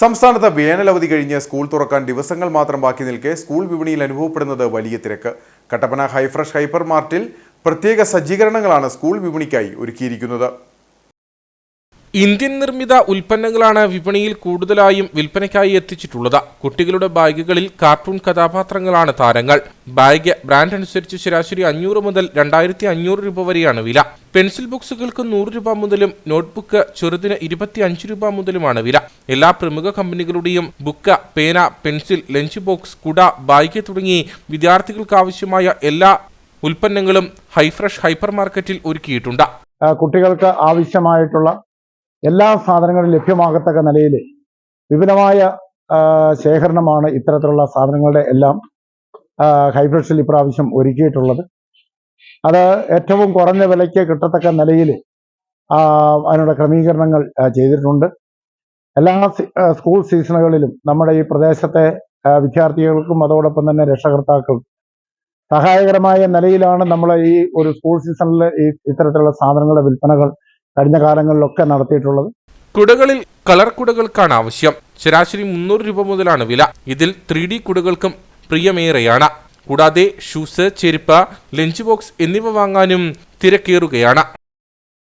സംസ്ഥാനത്ത് വേനലവധി കഴിഞ്ഞ് സ്കൂൾ തുറക്കാൻ ദിവസങ്ങൾ മാത്രം ബാക്കി നിൽക്കെ സ്കൂൾ വിപണിയിൽ അനുഭവപ്പെടുന്നത് വലിയ തിരക്ക്. കട്ടപ്പന ഹൈഫ്രഷ് ഹൈപ്പർ മാർട്ടിൽ പ്രത്യേക സജ്ജീകരണങ്ങളാണ് സ്കൂൾ വിപണിക്കായി ഒരുക്കിയിരിക്കുന്നത്. ഇന്ത്യൻ നിർമ്മിത ഉൽപ്പന്നങ്ങളാണ് വിപണിയിൽ കൂടുതലായും വിൽപ്പനയ്ക്കായി എത്തിച്ചിട്ടുള്ളത്. കുട്ടികളുടെ ബാഗുകളിൽ കാർട്ടൂൺ കഥാപാത്രങ്ങളാണ് താരങ്ങൾ. ബാഗ് ബ്രാൻഡ് അനുസരിച്ച് ശരാശരി അഞ്ഞൂറ് മുതൽ രണ്ടായിരത്തി അഞ്ഞൂറ് രൂപ വരെയാണ് വില. പെൻസിൽ ബോക്സുകൾക്ക് നൂറ് രൂപ മുതലും നോട്ട്ബുക്ക് ചെറുതിന് ഇരുപത്തി അഞ്ച് രൂപ മുതലുമാണ് വില. എല്ലാ പ്രമുഖ കമ്പനികളുടെയും ബുക്ക് പേന പെൻസിൽ ലഞ്ച് ബോക്സ് കുട ബാഗ് തുടങ്ങി വിദ്യാർത്ഥികൾക്ക് ആവശ്യമായ എല്ലാ ഉൽപ്പന്നങ്ങളും ഹൈഫ്രഷ് ഹൈപ്പർ മാർക്കറ്റിൽ ഒരുക്കിയിട്ടുണ്ട് കുട്ടികൾക്ക് ആവശ്യമായിട്ടുള്ള എല്ലാ സാധനങ്ങളും ലഭ്യമാകത്തക്ക നിലയിൽ വിപുലമായ ശേഖരണമാണ് ഇത്തരത്തിലുള്ള സാധനങ്ങളുടെ എല്ലാം ഹൈബ്രിഡ്സിൽ ഇപ്രാവശ്യം ഒരുക്കിയിട്ടുള്ളത്. അത് ഏറ്റവും കുറഞ്ഞ വിലയ്ക്ക് കിട്ടത്തക്ക നിലയിൽ അതിനുള്ള ക്രമീകരണങ്ങൾ ചെയ്തിട്ടുണ്ട്. എല്ലാ സ്കൂൾ സീസണുകളിലും നമ്മുടെ ഈ പ്രദേശത്തെ വിദ്യാർത്ഥികൾക്കും അതോടൊപ്പം തന്നെ രക്ഷകർത്താക്കൾക്കും സഹായകരമായ നിലയിലാണ് നമ്മൾ ഈ ഒരു സ്കൂൾ സീസണിൽ ഈ ഇത്തരത്തിലുള്ള സാധനങ്ങളുടെ വിൽപ്പനകൾ കഴിഞ്ഞ കാലങ്ങളിലൊക്കെ നടത്തിയിട്ടുള്ളത്. കുടകളിൽ കളർ കുടകൾക്കാണ് ആവശ്യം. ശരാശരി മുന്നൂറ് രൂപ മുതലാണ് വില. ഇതിൽ ത്രീ ഡി കുടകൾക്കും പ്രിയമേറെയാണ്. കൂടാതെ ഷൂസ് ചെരുപ്പ് ലഞ്ച് ബോക്സ് എന്നിവ വാങ്ങാനും തിരക്കേറുകയാണ്.